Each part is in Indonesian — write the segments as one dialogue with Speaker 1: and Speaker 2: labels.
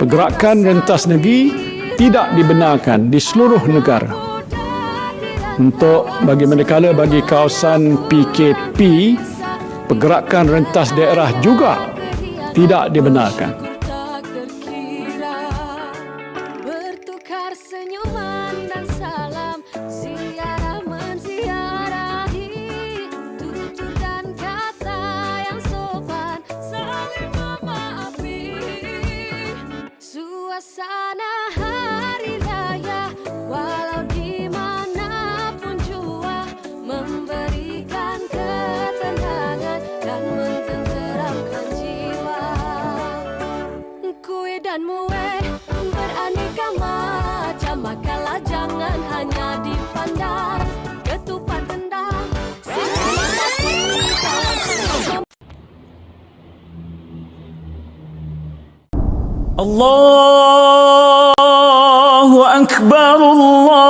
Speaker 1: Pergerakan rentas negeri tidak dibenarkan di seluruh negara. Untuk bagi manakala bagi kawasan PKP, pergerakan rentas daerah juga tidak dibenarkan.
Speaker 2: bertukar senyuman dan salam mententeramkan jiwa. Kue dan muih beraneka macam Makalah jangan hanya dipandang. Ketupat gendang Allahu Akbar Allah.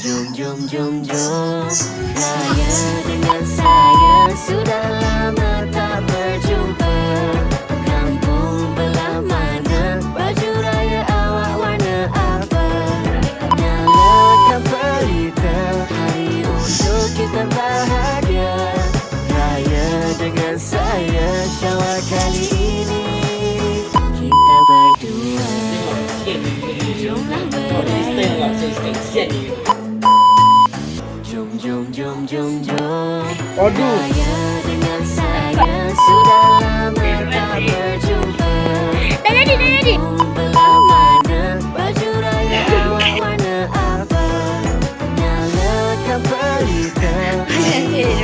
Speaker 2: Jom jom jom jom. Raya dengan saya Sudah lama tak berjumpa. Kampung belah mana Baju raya awak warna apa? Nyalakan pelita Hari untuk kita bahagia. Raya dengan saya Syawal kali ini. Kita berdua. Jomlah beraya Jom jom jom jom. Jom Raya dengan saya Sudah lama tak berjumpa. Dah jadi, dah jadi. Belah mana Baju raya awak warna apa? Nyalakan pelita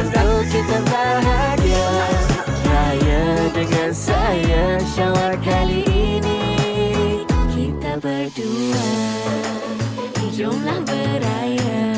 Speaker 2: Untuk kita bahagia. Raya dengan saya Syawal kali ini. Kita berdua. Jomlah beraya